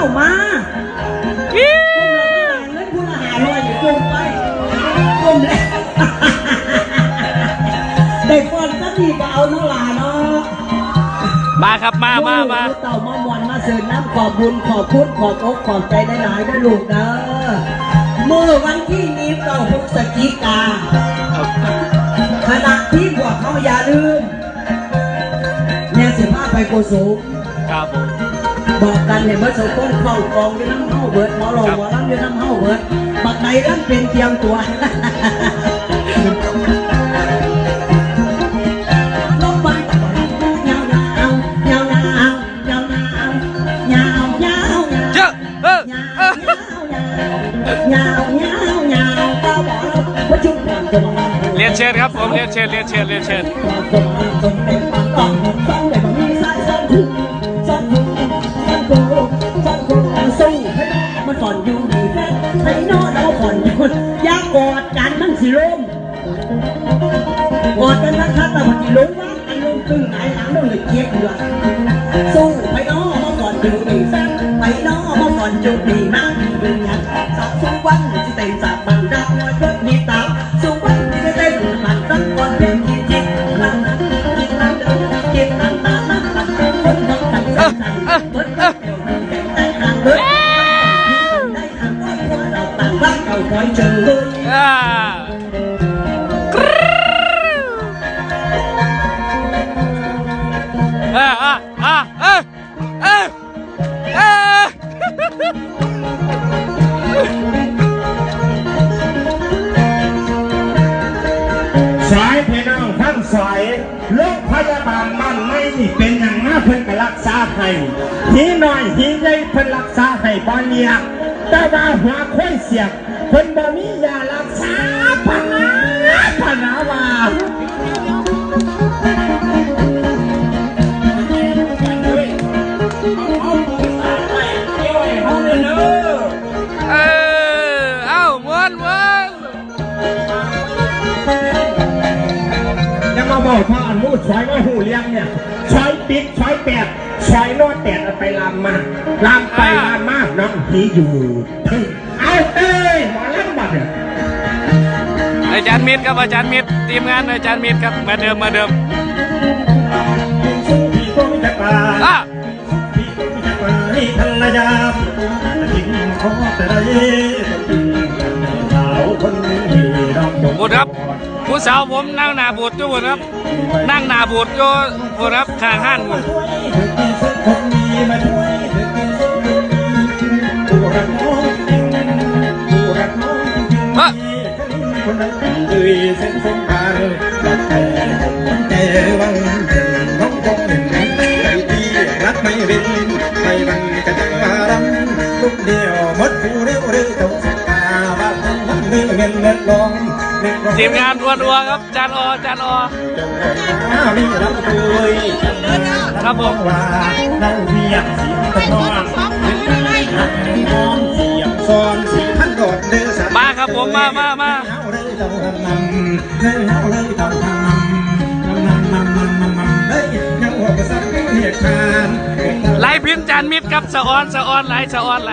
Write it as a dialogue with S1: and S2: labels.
S1: ามา
S2: อิ๊ว
S1: เงินพูละหาลอยอยู่จุ่มไปจุ่มแล้วได้ฟอนสักทีก็เอาน้องหลาเนาะ
S2: มาครับมามามา
S1: ลูกเต่ามามวนมาเสิร์ฟน้ำขอบบุญขอบคุณขอบอกขอบใจได้หลายๆด้วยลูกเด้อเมื่อวันที่นี้เก้าพฤศจิกาขณะที่พวกเขาอย่าลืมเนี่ยสิพาไปโกสุม
S2: ครับผม
S1: บอกกันเห้เบิร์ดโซโก้เข้ากองอยู่น้ำเฮาเบิร์ดหมอหลงหมอลำอยู่น้ำเฮาเบิร์ดบักในเริ่มเป็น
S2: เตีย
S1: งตัว
S2: เรียนเชิญครับผมเรียนเชิญเรียนเชิญเรียนเชิญ
S1: โดฟังคู่สองสู้มันก่อนอยู่ดีแค่ให้นอเราก่อนอยู่ยากกอดกันมันสิล้มกอดกันนะครับแต่มันสิล้มว่าอันล้มตึงไหนหลังเราเลยเจ็บเดือสู้ไปนอมาก่อนอยู่ดีแฟนไปน้อมาก่อนอยู่ดีมากดีเป็นยันสาวสู้วันที่เต็มใจางรักเก่าคอยเจอเลย
S2: อ่าอ่าอ่าอ่าเออเออเออ
S3: สายพี่น้องทั้งสายโรงพยาบาลบ้านไม่นี่เป็นอย่างมาเพิ่นก็รักษาให้หีน้อยหีใหญ่เพิ่นรักษาให้บ่เลียแต่ว่าหัวค่อยเสียบ เพิ่นบ่มียารักษาพนาพนาว่า
S2: เออ เอ้าม้วนม้วน
S3: ยังมาบอกพ่ออันมูดซอยว่าหูเลี้ยงเนี่ยซอยปิดซอยแปดซอยนอดแตดเอาไปลามมาลามไปลามมาน้องผีอยู่เอาเต้ยหมอลำบัดเนี่ย
S2: อาจารย์มิตรครับอาจารย์มิตรทีมงานอาจารย์มิตรครับมาเดิมมาเดิม
S3: พี่ก็ไม่จะปา
S2: อะ
S3: พี่ก็ไม่จะปาให้ภรรยาทิ้งขอแต่ใดสาวคนนี้น้องจง
S2: บุตรครับ ผู้สาวผมนั่งหน้าบูดอยู่บุตรครับ นั่งหน้าบูดอยู่บุตรครับข้างห้านบุตร
S3: ช่วยเธอกินสักคนนี้มาช่วยเธอกินสักคนนี้ผู้รักน้อง สิบงารรัทีมงานวนอั
S2: วครับจานอจานอครับผม
S3: นั่งเียสีนอนั่องเสียงซ้อนสีพันกอดเดือสั
S2: บผมมามามาไล่พิมพ์จานมิตรครับสะออนสะออนไหลสะออนไหล